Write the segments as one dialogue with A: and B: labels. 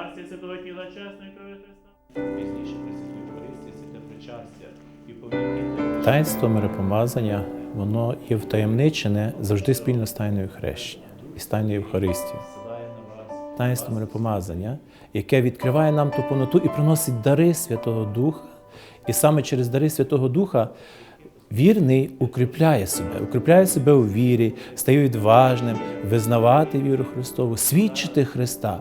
A: причастя святого тіла чесної крові Христа.
B: Пізніше присвятив Христі, святе причастя і повинні
C: Таїнство миропомазання, воно є втаємничене завжди спільно з тайною хрещення і з тайною Євхаристією. Таїнство миропомазання, яке відкриває нам ту повноту і приносить дари Святого Духа. І саме через дари Святого Духа вірний укріпляє себе, укріпляє себе у вірі, стає відважним, визнавати віру Христову, свідчити Христа.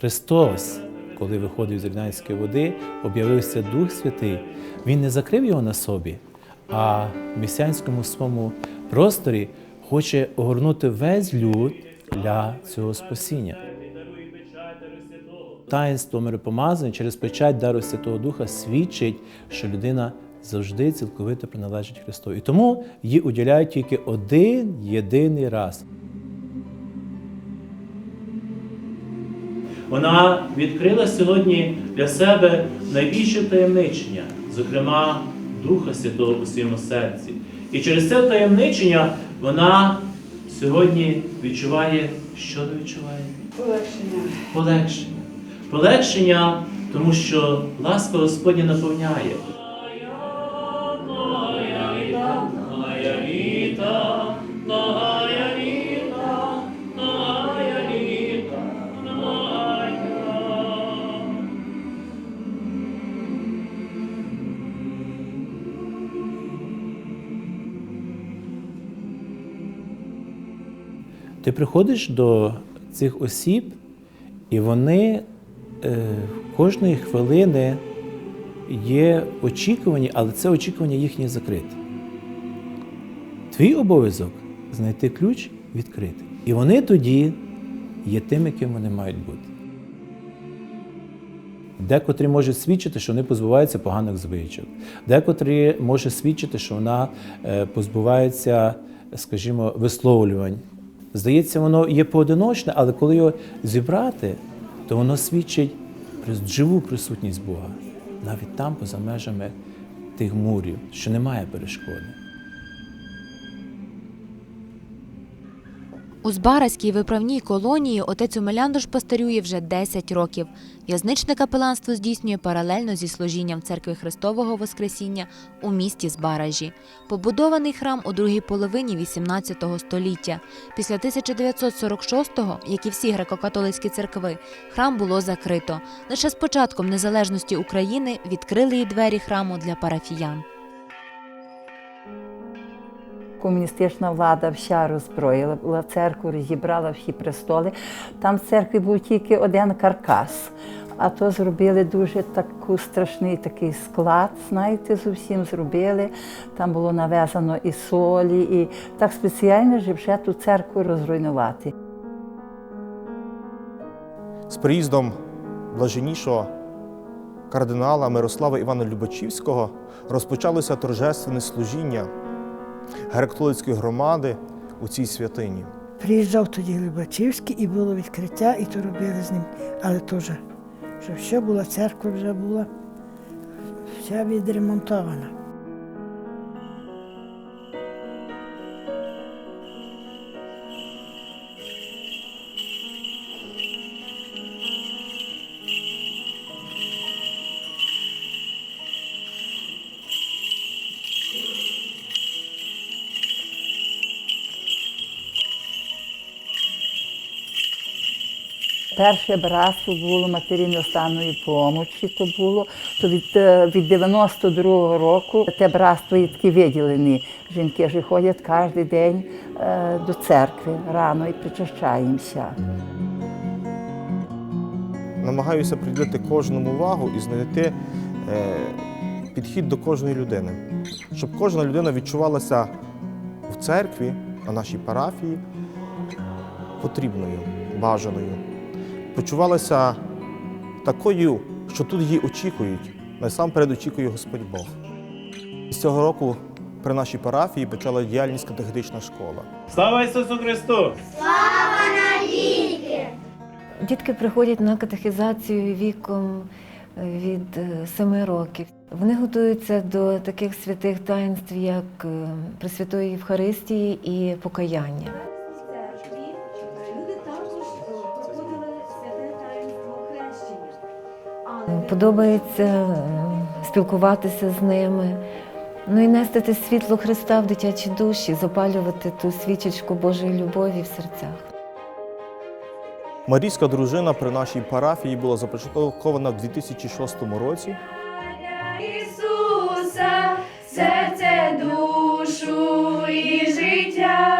C: Христос, коли виходив з Рівнянської води, об'явився Дух Святий. Він не закрив його на собі, а в місянському своєму просторі хоче огорнути весь люд для цього спасіння. Таїнство миропомазання через печать дару Святого Духа свідчить, що людина завжди цілковито приналежить Христу. І тому їй уділяють тільки один єдиний раз.
A: Вона відкрила сьогодні для себе найбільше таємничення, зокрема Духа Святого у своєму серці. І через це таємничення вона сьогодні відчуває, що не відчуває?
D: Полегшення.
A: Полегшення. Полегшення, тому що ласка Господня наповняє.
C: Ти приходиш до цих осіб, і вони е, кожної хвилини є очікувані, але це очікування їхнє закрите. Твій обов'язок знайти ключ відкрити. І вони тоді є тими, ким вони мають бути. Декотрі можуть свідчити, що вони позбуваються поганих звичок. Декотрі може свідчити, що вона е, позбувається, скажімо, висловлювань. Здається, воно є поодиночне, але коли його зібрати, то воно свідчить про живу присутність Бога, навіть там, поза межами тих мурів, що немає перешкоди.
E: У Збаразькій виправній колонії отець Омеляндош пастирює вже 10 років. В'язничне капеланство здійснює паралельно зі служінням церкви Христового Воскресіння у місті Збаражі. Побудований храм у другій половині XVIII століття. Після 1946-го, як і всі греко-католицькі церкви, храм було закрито. Лише з початком незалежності України відкрили її двері храму для парафіян.
D: Комуністична влада вся роззброїла церкву, розібрала всі престоли. Там в церкві був тільки один каркас. А то зробили дуже таку страшний такий склад, знаєте, зовсім зробили. Там було нав'язано і солі, і так спеціально, щоб вже ту церкву розруйнувати.
F: З приїздом блаженнішого кардинала Мирослава Івана Любачівського розпочалося торжественне служіння греко-католицької громади у цій святині.
G: Приїжджав тоді Любачівський і було відкриття, і то робили з ним. Але теж, вже все була, церква вже була вся відремонтована.
D: Перше братство було материно-станої помочі, то було то від, е, від 92-го року те братство є такі виділені. Жінки вже ходять кожен день е, до церкви рано і причащаємося.
F: Намагаюся приділити кожному увагу і знайти е, підхід до кожної людини, щоб кожна людина відчувалася в церкві, на нашій парафії потрібною, бажаною. Почувалася такою, що тут її очікують. Насамперед очікує Господь Бог. З цього року при нашій парафії почала діяльність катехетична школа.
A: Слава Ісусу Христу! Слава навіки!
H: Дітки приходять на катехізацію віком е, від 7 років. Вони готуються до таких святих таїнств, як е, Пресвятої Євхаристії і покаяння. Подобається е, спілкуватися з ними. Ну і нести те світло Христа в дитячі душі, запалювати ту свічечку Божої любові в серцях.
F: Марійська дружина при нашій парафії була започаткована в 2006 році.
I: Ісуса, серце, душу і життя,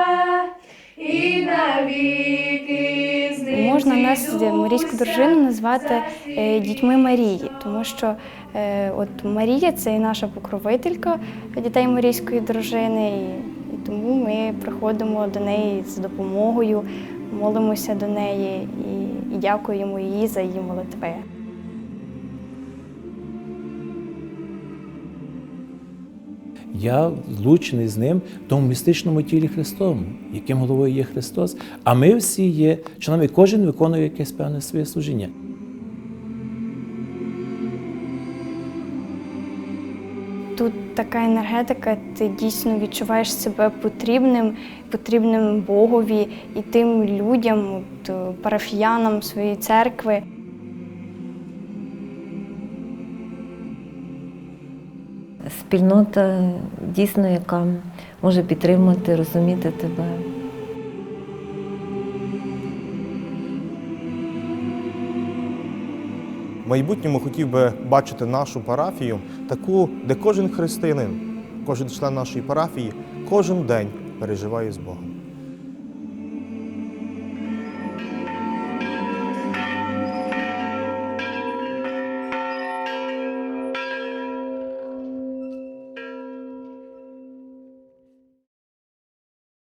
J: нас. Марійську дружину назвати е, дітьми Марії, тому що е, от Марія це і наша покровителька дітей Марійської дружини, і, тому ми приходимо до неї з допомогою, молимося до неї і дякуємо їй за її молитви.
C: Я злучений з ним в тому містичному тілі Христовому, яким головою є Христос. А ми всі є членами, кожен виконує якесь певне своє служіння.
J: Тут така енергетика, ти дійсно відчуваєш себе потрібним, потрібним Богові і тим людям, парафіянам своєї церкви.
H: Спільнота дійсно, яка може підтримати, розуміти тебе.
F: В майбутньому хотів би бачити нашу парафію таку, де кожен християнин, кожен член нашої парафії кожен день переживає з Богом.